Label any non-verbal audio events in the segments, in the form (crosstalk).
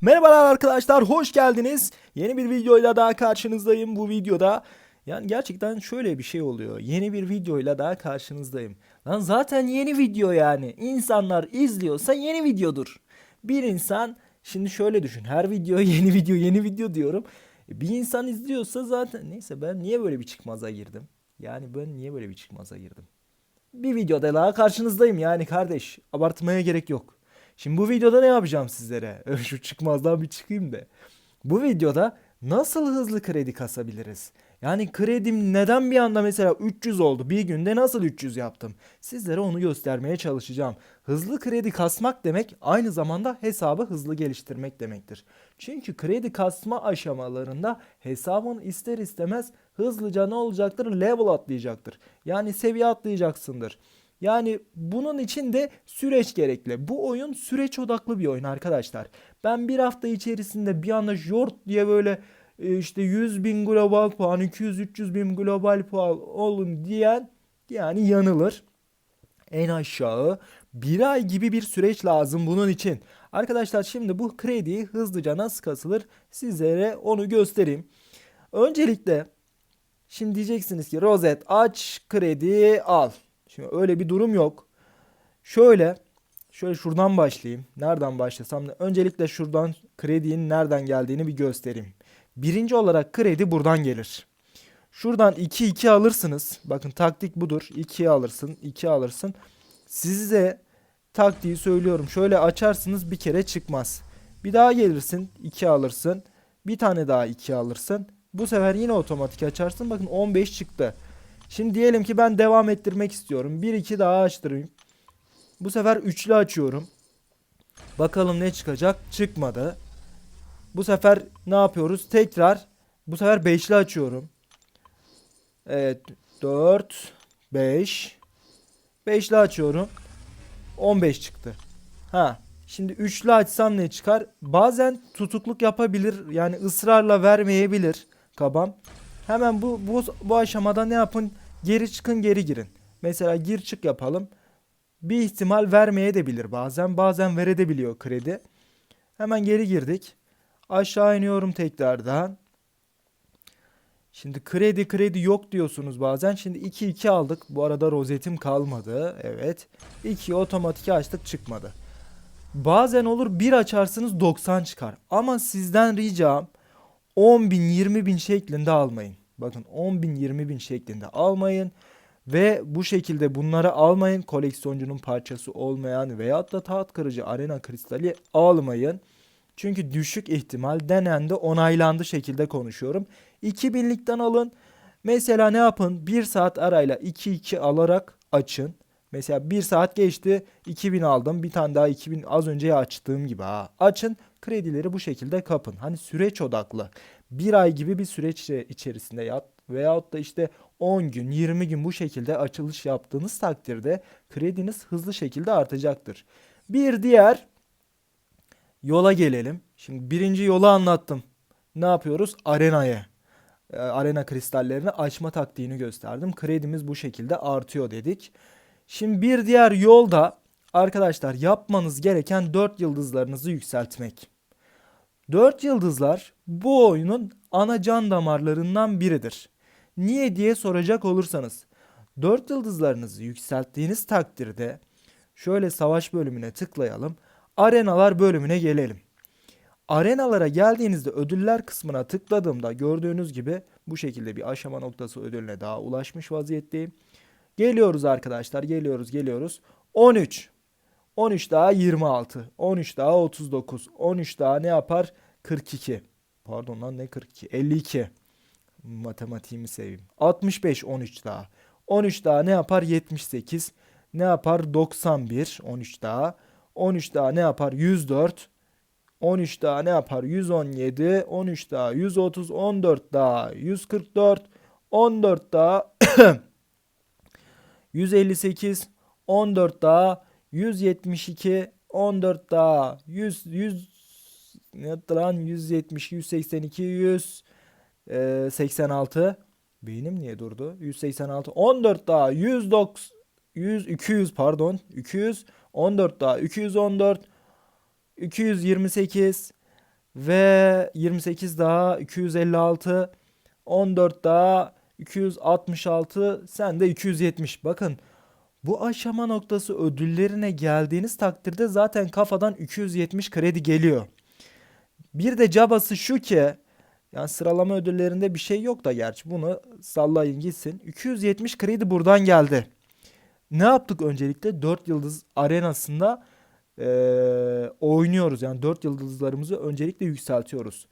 Merhabalar arkadaşlar, hoş geldiniz. Yeni bir videoyla daha karşınızdayım. Bu videoda yani gerçekten şöyle bir şey oluyor. Yeni bir videoyla daha karşınızdayım. Lan zaten yeni video yani. İnsanlar izliyorsa yeni videodur. Bir insan şimdi şöyle düşün. Her video (laughs) yeni video yeni video diyorum. E, Bir insan izliyorsa zaten neyse ben niye böyle bir çıkmaza girdim? Yani ben niye böyle bir çıkmaza girdim? Bir videoda daha karşınızdayım yani kardeş. Abartmaya gerek yok. Şimdi bu videoda ne yapacağım sizlere? (laughs) Şu çıkmazdan bir çıkayım da. Bu videoda nasıl hızlı kredi kasabiliriz? Yani kredim neden bir anda mesela 300 oldu? Bir günde nasıl 300 yaptım? Sizlere onu göstermeye çalışacağım. Hızlı kredi kasmak demek aynı zamanda hesabı hızlı geliştirmek demektir. Çünkü kredi kasma aşamalarında hesabın ister istemez hızlıca ne olacaktır? Level atlayacaktır. Yani seviye atlayacaksındır. Yani bunun için de süreç gerekli. Bu oyun süreç odaklı bir oyun arkadaşlar. Ben bir hafta içerisinde bir anda jort diye böyle e, işte 100 bin global puan, 200-300 bin global puan olun diyen yani yanılır. En aşağı bir ay gibi bir süreç lazım bunun için. Arkadaşlar şimdi bu krediyi hızlıca nasıl kasılır sizlere onu göstereyim. Öncelikle şimdi diyeceksiniz ki rozet aç kredi al. Şimdi öyle bir durum yok. Şöyle şöyle şuradan başlayayım. Nereden başlasam öncelikle şuradan kredinin nereden geldiğini bir göstereyim. Birinci olarak kredi buradan gelir. Şuradan 2 2 alırsınız. Bakın taktik budur. 2 alırsın, 2 alırsın. Size taktiği söylüyorum. Şöyle açarsınız bir kere çıkmaz. Bir daha gelirsin, 2 alırsın. Bir tane daha 2 alırsın. Bu sefer yine otomatik açarsın. Bakın 15 çıktı. Şimdi diyelim ki ben devam ettirmek istiyorum. 1 2 daha açtırayım. Bu sefer üçlü açıyorum. Bakalım ne çıkacak? Çıkmadı. Bu sefer ne yapıyoruz? Tekrar bu sefer beşli açıyorum. Evet 4 5 Beşli açıyorum. 15 çıktı. Ha. Şimdi üçlü açsam ne çıkar? Bazen tutukluk yapabilir. Yani ısrarla vermeyebilir kabam. Hemen bu, bu bu aşamada ne yapın? Geri çıkın, geri girin. Mesela gir çık yapalım. Bir ihtimal vermeye de bilir bazen. Bazen verebiliyor kredi. Hemen geri girdik. Aşağı iniyorum tekrardan. Şimdi kredi kredi yok diyorsunuz bazen. Şimdi 2 2 aldık. Bu arada rozetim kalmadı. Evet. 2 otomatik açtık çıkmadı. Bazen olur bir açarsınız 90 çıkar. Ama sizden ricam 10 bin 20 bin şeklinde almayın. Bakın 10 bin 20 bin şeklinde almayın. Ve bu şekilde bunları almayın. Koleksiyoncunun parçası olmayan veyahut da taht kırıcı arena kristali almayın. Çünkü düşük ihtimal denendi onaylandı şekilde konuşuyorum. 2000'likten alın. Mesela ne yapın? 1 saat arayla 2-2 alarak açın. Mesela 1 saat geçti 2000 aldım bir tane daha 2000 az önce açtığım gibi ha. Açın kredileri bu şekilde kapın. Hani süreç odaklı. Bir ay gibi bir süreç içerisinde yat veyahut da işte 10 gün 20 gün bu şekilde açılış yaptığınız takdirde krediniz hızlı şekilde artacaktır. Bir diğer yola gelelim. Şimdi birinci yolu anlattım. Ne yapıyoruz? Arenaya. e, Arena kristallerini açma taktiğini gösterdim. Kredimiz bu şekilde artıyor dedik. Şimdi bir diğer yol da arkadaşlar yapmanız gereken 4 yıldızlarınızı yükseltmek. 4 yıldızlar bu oyunun ana can damarlarından biridir. Niye diye soracak olursanız 4 yıldızlarınızı yükselttiğiniz takdirde şöyle savaş bölümüne tıklayalım. Arenalar bölümüne gelelim. Arenalara geldiğinizde ödüller kısmına tıkladığımda gördüğünüz gibi bu şekilde bir aşama noktası ödülüne daha ulaşmış vaziyetteyim. Geliyoruz arkadaşlar geliyoruz geliyoruz. 13. 13 daha 26. 13 daha 39. 13 daha ne yapar? 42. Pardon lan ne 42? 52. Matematiğimi seveyim. 65 13 daha. 13 daha ne yapar? 78. Ne yapar? 91. 13 daha. 13 daha ne yapar? 104. 13 daha ne yapar? 117. 13 daha 130. 14 daha 144. 14 daha (coughs) 158. 14 daha 172. 14 daha 100 100 ne yaptı lan 170 182 100 e, 86 beynim niye durdu 186 14 daha 190 100 200 pardon 200 14 daha 214 228 ve 28 daha 256 14 daha 266 sen de 270. Bakın bu aşama noktası ödüllerine geldiğiniz takdirde zaten kafadan 270 kredi geliyor. Bir de cabası şu ki yani sıralama ödüllerinde bir şey yok da gerçi bunu sallayın gitsin. 270 kredi buradan geldi. Ne yaptık öncelikle? 4 yıldız arenasında eee, oynuyoruz. Yani 4 yıldızlarımızı öncelikle yükseltiyoruz.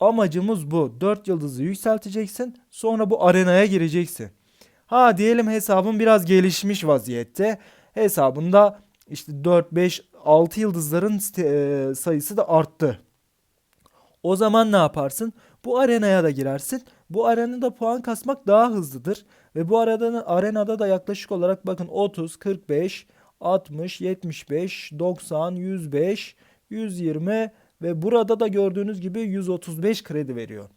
Amacımız bu. 4 yıldızı yükselteceksin. Sonra bu arenaya gireceksin. Ha diyelim hesabın biraz gelişmiş vaziyette. Hesabında işte 4, 5, 6 yıldızların eee, sayısı da arttı. O zaman ne yaparsın? Bu arenaya da girersin. Bu arenada puan kasmak daha hızlıdır. Ve bu arada arenada da yaklaşık olarak bakın 30, 45, 60, 75, 90, 105, 120 ve burada da gördüğünüz gibi 135 kredi veriyor.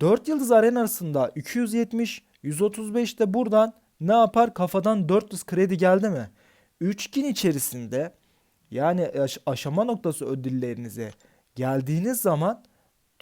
4 yıldız arenasında 270, 135 de buradan ne yapar? Kafadan 400 kredi geldi mi? 3 gün içerisinde yani aş- aşama noktası ödüllerinize geldiğiniz zaman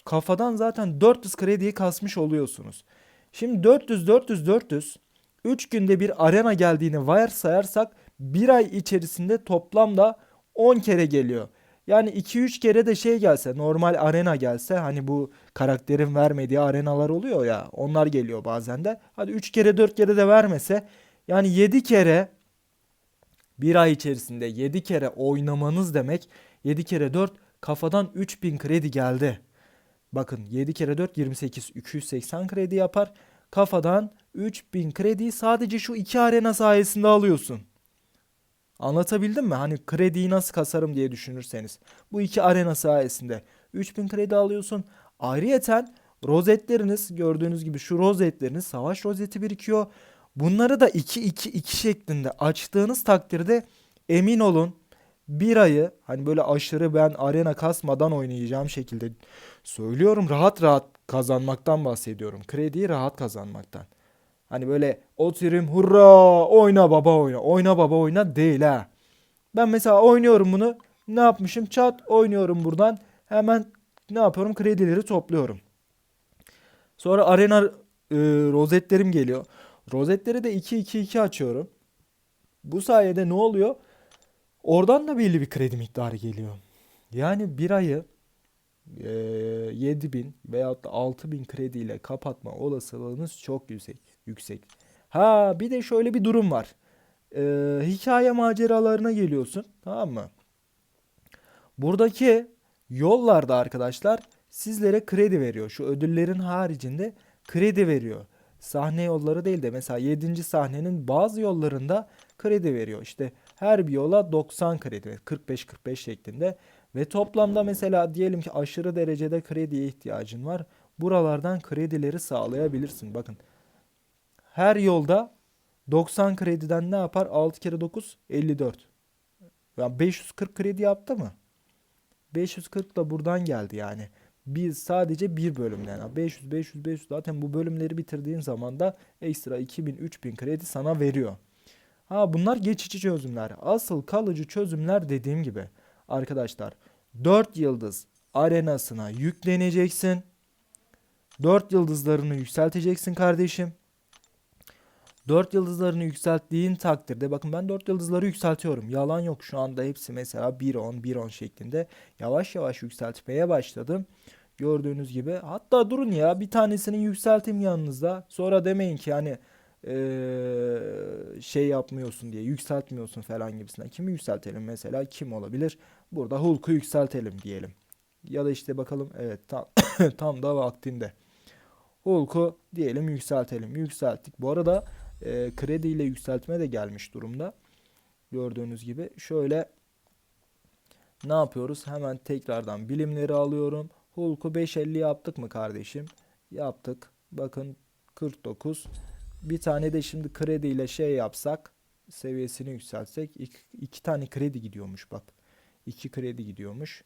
kafadan zaten 400 krediyi kasmış oluyorsunuz. Şimdi 400 400 400 3 günde bir arena geldiğini varsayarsak bir ay içerisinde toplamda 10 kere geliyor. Yani 2-3 kere de şey gelse normal arena gelse hani bu karakterin vermediği arenalar oluyor ya onlar geliyor bazen de. Hadi 3 kere 4 kere de vermese yani 7 kere bir ay içerisinde 7 kere oynamanız demek 7 kere 4 kafadan 3000 kredi geldi. Bakın 7 kere 4 28 280 kredi yapar. Kafadan 3000 krediyi sadece şu iki arena sayesinde alıyorsun. Anlatabildim mi? Hani krediyi nasıl kasarım diye düşünürseniz. Bu iki arena sayesinde 3000 kredi alıyorsun. Ayrıyeten rozetleriniz gördüğünüz gibi şu rozetleriniz savaş rozeti birikiyor. Bunları da 2-2-2 şeklinde açtığınız takdirde emin olun bir ayı hani böyle aşırı ben arena kasmadan oynayacağım şekilde söylüyorum rahat rahat kazanmaktan bahsediyorum. Krediyi rahat kazanmaktan. Hani böyle oturayım hurra oyna baba oyna oyna baba oyna değil ha. Ben mesela oynuyorum bunu ne yapmışım çat oynuyorum buradan hemen ne yapıyorum kredileri topluyorum. Sonra arena e, rozetlerim geliyor. Rozetleri de 2-2-2 açıyorum. Bu sayede ne oluyor? Oradan da belli bir kredi miktarı geliyor. Yani bir ayı e, 7000 veyahut da 6000 krediyle kapatma olasılığınız çok yüksek. yüksek. Ha bir de şöyle bir durum var. E, hikaye maceralarına geliyorsun tamam mı? Buradaki yollarda arkadaşlar sizlere kredi veriyor. Şu ödüllerin haricinde kredi veriyor. Sahne yolları değil de mesela 7. sahnenin bazı yollarında kredi veriyor. İşte her bir yola 90 kredi 45-45 şeklinde ve toplamda mesela diyelim ki aşırı derecede krediye ihtiyacın var. Buralardan kredileri sağlayabilirsin. Bakın her yolda 90 krediden ne yapar? 6 kere 9 54. Yani 540 kredi yaptı mı? 540 da buradan geldi yani. Biz sadece bir bölümden. Yani 500 500 500 zaten bu bölümleri bitirdiğin zaman da ekstra 2000 3000 kredi sana veriyor. Ha bunlar geçici çözümler. Asıl kalıcı çözümler dediğim gibi arkadaşlar 4 yıldız arenasına yükleneceksin. 4 yıldızlarını yükselteceksin kardeşim. 4 yıldızlarını yükselttiğin takdirde bakın ben 4 yıldızları yükseltiyorum. Yalan yok şu anda hepsi mesela 1-10 1-10 şeklinde yavaş yavaş yükseltmeye başladım. Gördüğünüz gibi hatta durun ya bir tanesini yükselteyim yanınızda. Sonra demeyin ki hani eee, şey yapmıyorsun diye yükseltmiyorsun falan gibisinden. Kimi yükseltelim mesela kim olabilir? Burada Hulk'u yükseltelim diyelim. Ya da işte bakalım evet tam, (coughs) tam da vaktinde. Hulk'u diyelim yükseltelim. Yükselttik. Bu arada e, krediyle yükseltme de gelmiş durumda. Gördüğünüz gibi şöyle ne yapıyoruz? Hemen tekrardan bilimleri alıyorum. Hulk'u 550 yaptık mı kardeşim? Yaptık. Bakın 49. Bir tane de şimdi krediyle şey yapsak seviyesini yükseltsek iki, iki tane kredi gidiyormuş bak. İki kredi gidiyormuş.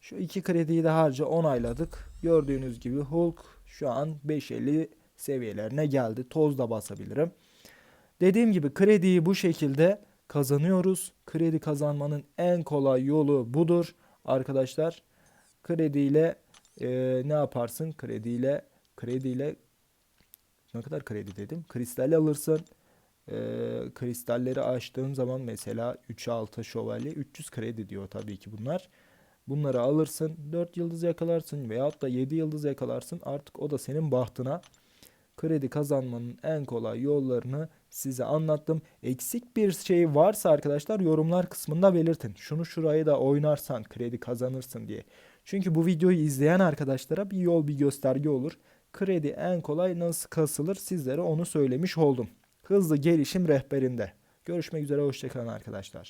Şu iki krediyi de harca onayladık. Gördüğünüz gibi Hulk şu an 550 seviyelerine geldi. Toz da basabilirim. Dediğim gibi krediyi bu şekilde kazanıyoruz. Kredi kazanmanın en kolay yolu budur arkadaşlar. krediyle e, ne yaparsın? Krediyle krediyle ne kadar kredi dedim? Kristal alırsın. E, kristalleri açtığın zaman mesela 3'e 6 şövalye 300 kredi diyor tabii ki bunlar. Bunları alırsın 4 yıldız yakalarsın veyahut da 7 yıldız yakalarsın artık o da senin bahtına. Kredi kazanmanın en kolay yollarını size anlattım. Eksik bir şey varsa arkadaşlar yorumlar kısmında belirtin. Şunu şurayı da oynarsan kredi kazanırsın diye. Çünkü bu videoyu izleyen arkadaşlara bir yol bir gösterge olur. Kredi en kolay nasıl kasılır sizlere onu söylemiş oldum. Hızlı gelişim rehberinde. Görüşmek üzere hoşçakalın arkadaşlar.